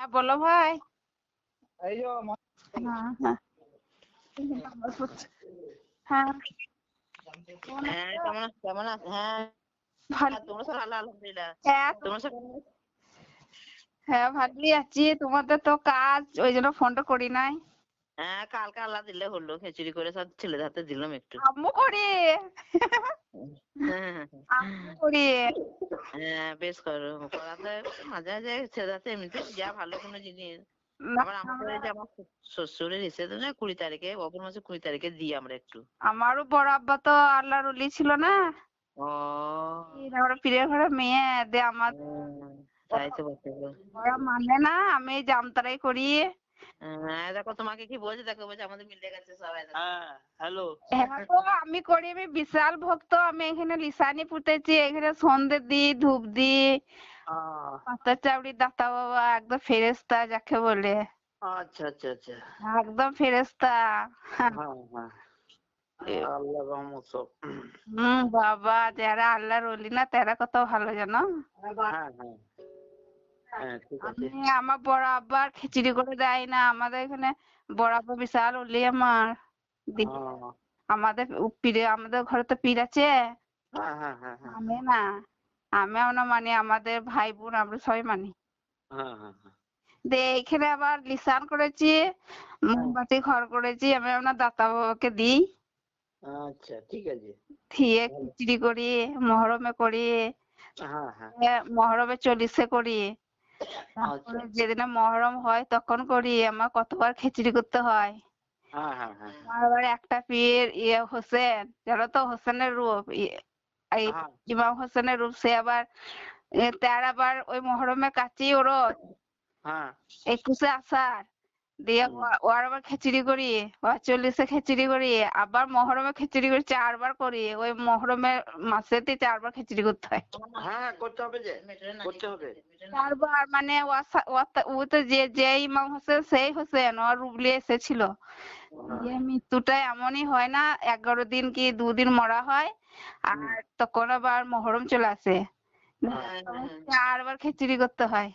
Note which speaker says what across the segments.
Speaker 1: হ্যাঁ বলো ভাই।
Speaker 2: এই যে
Speaker 1: হ্যাঁ হ্যাঁ। হ্যাঁ।
Speaker 3: হ্যাঁ কেমন আছো কেমন আছো হ্যাঁ। তোমরা সব ভালো আলহামদুলিল্লাহ।
Speaker 1: হ্যাঁ
Speaker 3: তোমরা সব
Speaker 1: হ্যাঁ ভালোই আছি। তোমাদের তো কাজ ওই জন্য ফোনটা করি নাই।
Speaker 3: হ্যাঁ কালকে আল্লাহ দিলে হলো খিচুড়ি করে সব ছেলেদের হাতে দিলাম একটু।
Speaker 1: আম্মু করি।
Speaker 3: হ্যাঁ হ্যাঁ বেশ করো করাতে মাঝে মাঝে ছেলেদের এমনিতে যা ভালো কোনো জিনিস। আবার আমাদের যে আমার শ্বশুরের এসে না কুড়ি তারিখে অপর মাসে কুড়ি তারিখে দিই আমরা একটু।
Speaker 1: আমারও বড় আব্বা তো আল্লাহর অলি ছিল না?
Speaker 3: ও।
Speaker 1: পীরের ঘরে মেয়ে দে আমার মানে না আমি জামতারাই করি।
Speaker 3: দেখো তোমাকে কি বলছে দেখো বলছে আমাদের মিলে গেছে সবাই
Speaker 2: হ্যাঁ হ্যালো
Speaker 1: হ্যাঁ আমি করি আমি বিশাল ভক্ত আমি এখানে লিসানি পুঁতেছি এখানে সন্ধে দিই ধূপ দিই পাতা চাউড়ি দাতা বাবা একদম ফেরেস্তা যাকে বলে।
Speaker 2: আচ্ছা আচ্ছা আচ্ছা।
Speaker 1: একদম ফেরেস্তা
Speaker 2: হ্যাঁ হ্যাঁ। আল্লাহ রহমত সব।
Speaker 1: হম বাবা যারা আল্লাহর অলি না তারা কত ভালো জানো?
Speaker 2: হ্যাঁ হ্যাঁ।
Speaker 1: আমি আমার বড় আব্বার খিচুড়ি করে দেয় না। আমাদের এখানে বড় আব্বা বিশাল অলি আমার।
Speaker 2: হ্যাঁ
Speaker 1: আমাদের পীরে আমাদের ঘরে তো পীর আছে।
Speaker 2: হ্যাঁ হ্যাঁ হ্যাঁ হ্যাঁ
Speaker 1: আমি না আমিও না মানি আমাদের ভাই বোন আমরা সবাই মানি।
Speaker 2: হ্যাঁ হ্যাঁ হ্যাঁ।
Speaker 1: দে এখানে আবার লিসান করেছি মোমবাতি ঘর করেছি আমি আপনার দাতা বাবাকে দিই।
Speaker 2: আচ্ছা ঠিক আছে।
Speaker 1: দিয়ে খিচুড়ি করি মহরমে করি।
Speaker 2: হ্যাঁ হ্যাঁ।
Speaker 1: মহরমে চল্লিশে করি। তারপরে যেদিনে মহরম হয় তখন করি আমার কতবার খিচুড়ি করতে হয়।
Speaker 2: হ্যাঁ হ্যাঁ হ্যাঁ
Speaker 1: আমার আবার একটা পীর ইয়ে হোসেন জানো তো হোসেনের রূপ এই ইমাম হোসেনের রূপ সে আবার তার আবার ওই মহরমে কাছেই ওরস।
Speaker 2: হ্যাঁ।
Speaker 1: একুশে আষাঢ়। দিয়ে ওর আবার খিচুড়ি করি ওর চল্লিশে খিচুড়ি করি আবার মহরমে খিচুড়ি করি চারবার করি ওই মহরমের মাসেতে চারবার খিচুড়ি করতে হয়।
Speaker 2: হ্যাঁ করতে হবে যে করতে হবে।
Speaker 1: চারবার মানে ও তো যে যে ইমাম হোসেন সেই হোসেন ওর রুবলি এসেছিল। দিয়ে মৃত্যুটা এমনই হয় না এগারো দিন কি দুদিন মরা হয় আর তখন আবার মহরম চলে আসে। চারবার খিচুড়ি করতে হয়।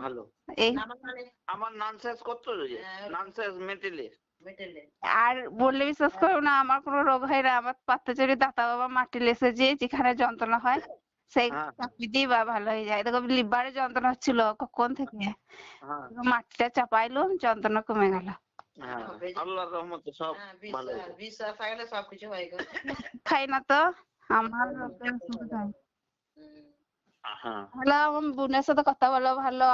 Speaker 2: ভালো। আমার যে? নাম মেটেলে।
Speaker 1: আর বললে বিশ্বাস করো না আমার কোনো রোগ হয় না আমার পাত্তাচুরি দাতা বাবা মাটি লেসে যে যেখানে যন্ত্রণা হয় সেই
Speaker 2: হ্যাঁ।
Speaker 1: চাপি দিয়ে বা ভালো হয়ে যায়। দেখো লিভারে যন্ত্রণা হচ্ছিল কখন থেকে?
Speaker 2: হ্যাঁ।
Speaker 1: মাটিটা চাপাইলাম যন্ত্রণা কমে গেল।
Speaker 2: হ্যাঁ আল্লাহর রহমতে সব ভালো
Speaker 3: হয়
Speaker 1: খাই না তো? আমার হ্যালো আমার বোনের সাথে কথা বলো ভালো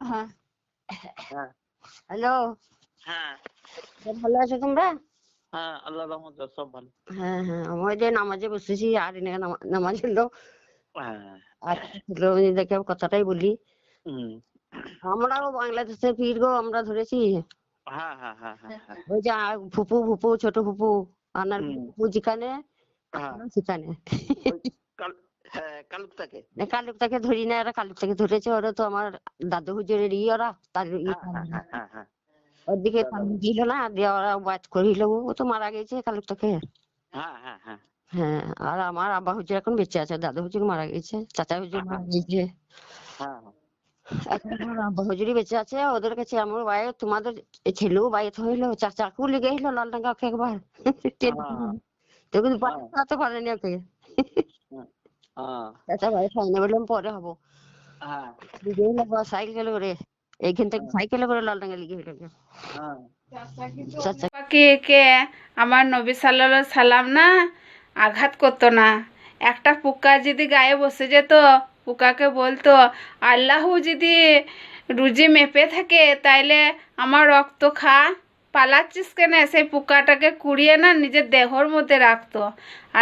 Speaker 1: হ্যাঁ
Speaker 2: হ্যাঁ
Speaker 4: হ্যালো
Speaker 2: হ্যাঁ
Speaker 4: ভালো আছো তোমরা
Speaker 2: হ্যাঁ আল্লাহর রহমতে সব ভালো
Speaker 4: হ্যাঁ হ্যাঁ আমি যে নামাজে বসেছি আর এনে নামা- নামাজ হলো
Speaker 2: হ্যাঁ
Speaker 4: আর হলো ওই দেখে কথাটাই বলি আমরাও বাংলাদেশের পীর গো আমরা ধরেছি ওই যে ফুপু ফুপু ছোট ফুপু আনার ফুপু যেখানে সেখানে
Speaker 2: হ্যাঁ কালুকটাকে
Speaker 4: ধরি না এরা কালুকটাকে ধরেছে ওরা তো আমার দাদু হুজুরের ই ওরা তার
Speaker 2: হ্যাঁ হ্যাঁ হ্যাঁ হ্যাঁ।
Speaker 4: ওর দিকে দিল না দিয়ে ওরা বাদ করিল ও তো মারা গেছে কালুকটাকে
Speaker 2: হ্যাঁ হ্যাঁ হ্যাঁ।
Speaker 4: হ্যাঁ আর আমার আব্বা হুজুর এখন বেঁচে আছে দাদু হুজুর মারা গেছে চাচা হুজুর মারা গেছে।
Speaker 2: হ্যাঁ
Speaker 4: এখন আমার আব্বা হুজুরই বেঁচে আছে ওদের কাছে আমার ভাই তোমাদের ছেলেও বাইত হইল চাচাকেও লেগে এলো লালডাঙ্গা ওকে একবার। তো কিন্তু বাঁচাতে পারেনি ওকে। চাচা ভাই খাইনি বললাম পরে হব
Speaker 2: হ্যাঁ
Speaker 4: লিগে এলো সাইকেল করে এইখান থেকে সাইকেলে করে লালডাঙ্গা
Speaker 2: হ্যাঁ
Speaker 4: চাচা
Speaker 1: পাখি কে আমার নবী সাল্লাল্লাহু সাল্লাম না আঘাত করতো না। একটা পোকা যদি গায়ে বসে যেত পোকাকে বলতো আল্লাহ যদি রুজি মেপে থাকে তাইলে আমার রক্ত খা। পালাচ্ছিস কেন? সেই পোকাটাকে কুড়িয়ে না নিজের দেহর মধ্যে রাখতো।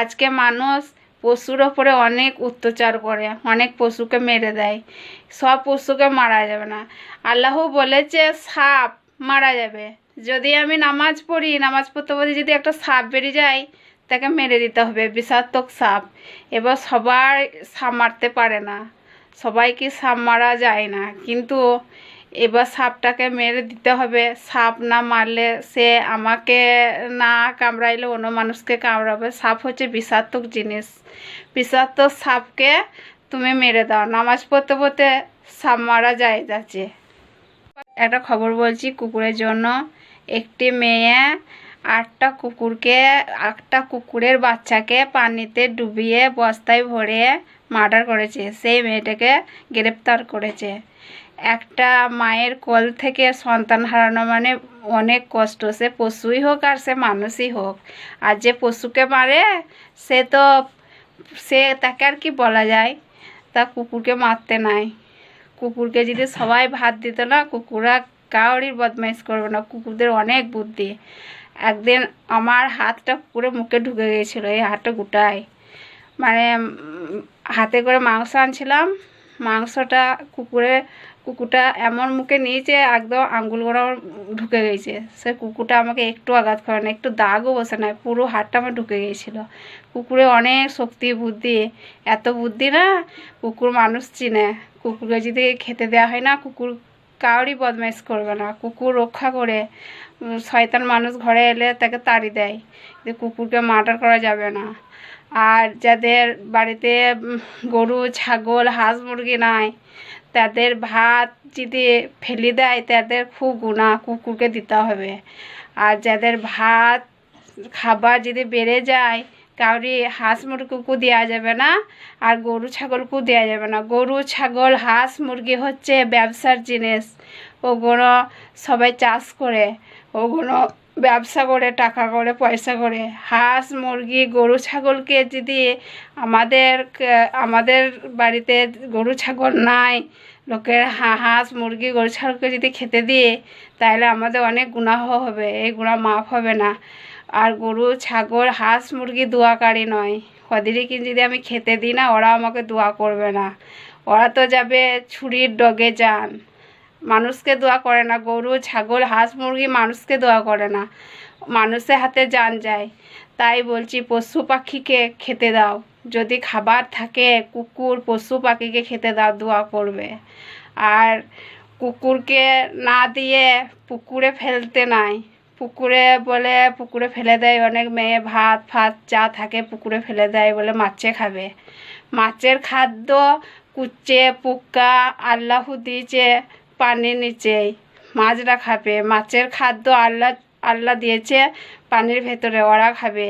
Speaker 1: আজকে মানুষ পশুর ওপরে অনেক অত্যাচার করে, অনেক পশুকে মেরে দেয়। সব পশুকে মারা যাবে না। আল্লাহ বলেছে, সাপ মারা যাবে। যদি আমি নামাজ পড়ি, নামাজ পড়তে পড়তে যদি একটা সাপ বেরিয়ে যায়, তাকে মেরে দিতে হবে বিষাক্তক সাপ। এবার সবাই সাপ মারতে পারে না। সবাইকে সাপ মারা যায় না? কিন্তু এবার সাপটাকে মেরে দিতে হবে। সাপ না মারলে সে আমাকে না কামড়াইলে অন্য মানুষকে কামড়াবে। সাপ হচ্ছে বিষাক্তক জিনিস। বিষাক্ত সাপকে তুমি মেরে দাও। নামাজ পড়তে পড়তে সাপ মারা যায় যাচ্ছে। একটা খবর বলছি, কুকুরের জন্য একটি মেয়ে আটটা কুকুরকে, আটটা কুকুরের বাচ্চাকে পানিতে ডুবিয়ে বস্তায় ভরে মার্ডার করেছে। সেই মেয়েটাকে গ্রেপ্তার করেছে। একটা মায়ের কোল থেকে সন্তান হারানো মানে অনেক কষ্ট। সে পশুই হোক আর সে মানুষই হোক। আর যে পশুকে মারে, সে তো, সে তাকে আর কি বলা যায়? তা কুকুরকে মারতে নাই। কুকুরকে যদি সবাই ভাত দিত না, কুকুররা কাউরির বদমাইশ করবে না। কুকুরদের অনেক বুদ্ধি। একদিন আমার হাতটা পুরো মুখে ঢুকে গিয়েছিল, এই হাতটা গোটায়। মানে হাতে করে মাংস আনছিলাম। মাংসটা কুকুরে, কুকুরটা এমন মুখে নিয়েছে, একদম আঙ্গুল গোড়া ঢুকে গেছে। সে কুকুরটা আমাকে একটু আঘাত করে না, একটু দাগও বসে না, পুরো হাতটা আমার ঢুকে গিয়েছিল কুকুরে অনেক শক্তি, বুদ্ধি, এত বুদ্ধি না, কুকুর মানুষ চিনে। কুকুরকে যদি খেতে দেওয়া হয় না, কুকুর কাউরই বদমাইশ করবে না। কুকুর রক্ষা করে শয়তান মানুষ ঘরে এলে তাকে তাড়ি দেয়। যে কুকুরকে মার্ডার করা যাবে না। আর যাদের বাড়িতে গরু, ছাগল, হাঁস মুরগি নাই, তাদের ভাত যদি ফেলে দেয়, তাদের খুব গুণা কুকুরকে দিতে হবে। আর যাদের ভাত, খাবার যদি বেড়ে যায়, কাউরি হাঁস মুরগিকেও দেওয়া যাবে না, আর গরু, ছাগলকেও দেওয়া যাবে না। গরু, ছাগল, হাঁস মুরগি হচ্ছে ব্যবসার জিনিস। ওগুলো সবাই চাষ করে। ওগুলো ব্যবসা করে, টাকা করে, পয়সা করে। হাঁস, মুরগি, গরু, ছাগলকে যদি আমাদের আমাদের বাড়িতে গরু, ছাগল নাই, লোকের হাঁস, মুরগি, গরু, ছাগলকে যদি খেতে দিয়ে তাহলে আমাদের অনেক গুনাহ হবে। এই গুণা মাফ হবে না। আর গরু, ছাগল, হাঁস, মুরগি দোয়াকারী নয়। ওদেরকে যদি আমি খেতে দিই না ওরা আমাকে দোয়া করবে না। ওরা তো যাবে ছুরির ডগে যান। মানুষকে দোয়া করে না। গরু, ছাগল, হাঁস, মুরগি মানুষকে দোয়া করে না। মানুষের হাতে যান যায়। তাই বলছি, পশু পাখিকে খেতে দাও। যদি খাবার থাকে, কুকুর পশু পাখিকে খেতে দাও, দোয়া করবে। আর কুকুরকে না দিয়ে পুকুরে ফেলতে নাই। পুকুরে বলে পুকুরে ফেলে দেয় অনেক মেয়ে। ভাত, ফাত যা থাকে পুকুরে ফেলে দেয় বলে মাছে খাবে। মাছের খাদ্য কুচে, পোকা, আল্লাহ দিয়েছে। পানির নিচেই মাছরা খাবে মাছের খাদ্য আল্লাহ আল্লাহ দিয়েছে পানির ভেতরে, ওরা খাবে।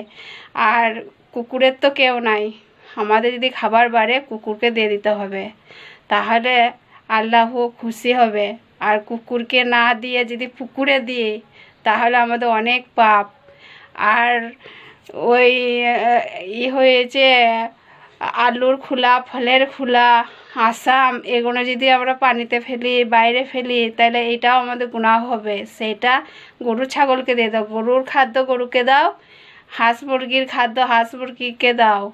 Speaker 1: আর কুকুরের তো কেউ নাই। আমাদের যদি খাবার বাড়ে, কুকুরকে দিয়ে দিতে হবে। তাহলে আল্লাহ খুশি হবে। আর কুকুরকে না দিয়ে যদি পুকুরে দিই, তাহলে আমাদের অনেক পাপ। আর ওই ই হয়েছে আলুর খোলা, ফলের খোলা, আসাম, এগুলো যদি আমরা পানিতে ফেলি, বাইরে ফেলি, তাহলে এটাও আমাদের গুনাহ হবে। সেটা গরু, ছাগলকে দিয়ে দাও। গরুর খাদ্য গরুকে দাও, হাঁস মুরগির খাদ্য হাঁস মুরগিকে দাও।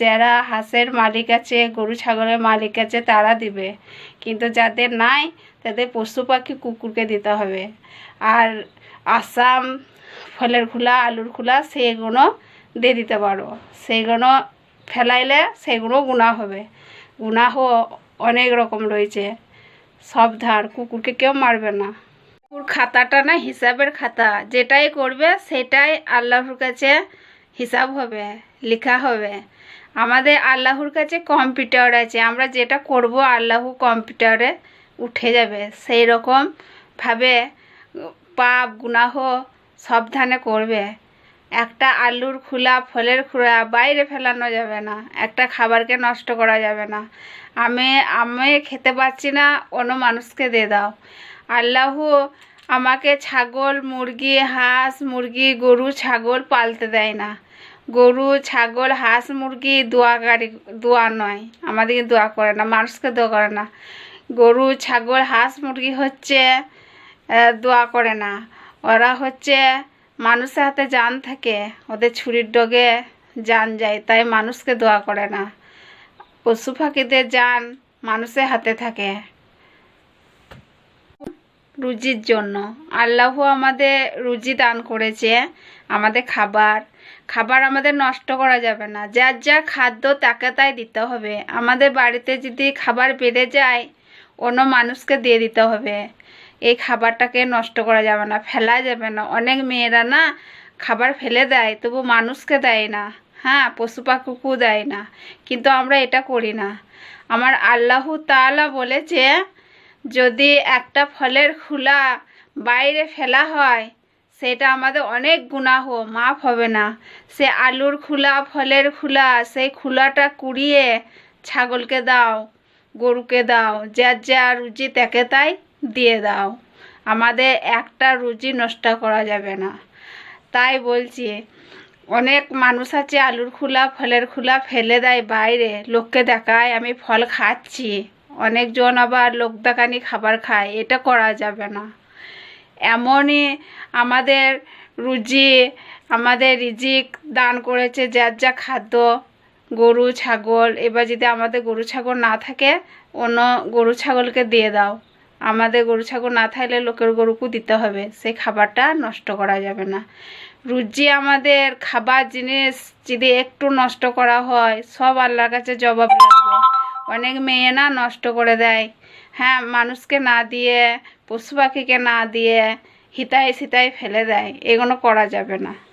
Speaker 1: যারা হাঁসের মালিক আছে, গরু, ছাগলের মালিক আছে, তারা দিবে। কিন্তু যাদের নাই, তাদের পশু পাখি কুকুরকে দিতে হবে। আর আসাম, ফলের খোলা, আলুর খোলা, সেগুলো দিয়ে দিতে পারো। সেইগুলো ফেলাইলে সেগুলো গুণা হবে। গুনাহ অনেক রকম রয়েছে। সব ধার কুকুরকে কেউ মারবে না। কুকুর খাতাটা না হিসাবের খাতা। যেটাই করবে, সেটাই আল্লাহর কাছে হিসাব হবে, লেখা হবে। আমাদের আল্লাহর কাছে কম্পিউটার আছে। আমরা যেটা করব, আল্লাহ কম্পিউটারে উঠে যাবে। সেই রকম ভাবে পাপ, গুনাহ সাবধানে করবে। একটা আলুর খোলা, ফলের খোলা বাইরে ফেলানো যাবে না। একটা খাবারকে নষ্ট করা যাবে না। আমি আমি খেতে পাচ্ছি না, অন্য মানুষকে দিয়ে দাও। আল্লাহ আমাকে ছাগল, মুরগি, হাঁস, মুরগি, গরু, ছাগল পালতে দেয় না। গরু, ছাগল, হাঁস, মুরগি দোয়াকারী, দোয়া নয়। আমাদেরকে দোয়া করে না, মানুষকে দোয়া করে না। গরু, ছাগল, হাঁস, মুরগি হচ্ছে দোয়া করে না। ওরা হচ্ছে মানুষের হাতে জান থাকে, ওদের ছুরির ডগে জান যায়, তাই মানুষকে দোয়া করে না। পশু পাখিদের জান মানুষের হাতে থাকে। রুজির জন্য। আল্লাহ আমাদের রুজি দান করেছে, আমাদের খাবার। খাবার আমাদের নষ্ট করা যাবে না। যার যা খাদ্য তাকে তাই দিতে হবে। আমাদের বাড়িতে যদি খাবার বেড়ে যায়, অন্য মানুষকে দিয়ে দিতে হবে। এই খাবারটাকে নষ্ট করা যাবে না, ফেলা যাবে না। অনেক মেয়েরা না খাবার ফেলে দেয়, তবু মানুষকে দেয় না। হ্যাঁ পশু পাখিকেও দেয় না। কিন্তু আমরা এটা করি না। আমার আল্লাহ তাআলা বলেছে, যদি একটা ফলের খোলা বাইরে ফেলা হয়, সেটা আমাদের অনেক গুনাহ, মাফ হবে না। সে আলুর খোলা, ফলের খোলা, সেই খোলাটা কুড়িয়ে ছাগলকে দাও, গরুকে দাও, যার যা রুজি, তাকে তাই দিয়ে দাও। আমাদের একটা রুজি নষ্ট করা যাবে না। তাই বলছি, অনেক মানুষ আছে, আলুর খোলা, ফলের খোলা ফেলে দেয় বাইরে। লোককে দেখায়, আমি ফল খাচ্ছি। অনেকজন আবার লোক দেখানি খাবার খায়। এটা করা যাবে না। এমনই আমাদের রুজি, আমাদের রিজিক দান করেছে যার যা খাদ্য, গরু, ছাগল। এবার যদি আমাদের গরু, ছাগল না থাকে, অন্য গরু, ছাগলকে দিয়ে দাও। আমাদের গরু ছাগল না থাকলে লোকের গরুকে দিতে হবে। সেই খাবারটা নষ্ট করা যাবে না। রুজি আমাদের খাবার জিনিস যদি একটু নষ্ট করা হয়, সব আল্লাহর কাছে জবাব লাগবে। অনেক মেয়ে না নষ্ট করে দেয়। হ্যাঁ মানুষকে না দিয়ে, পশু পাখিকে না দিয়ে, হিতায় সিতায় ফেলে দেয়। এগুলো করা যাবে না।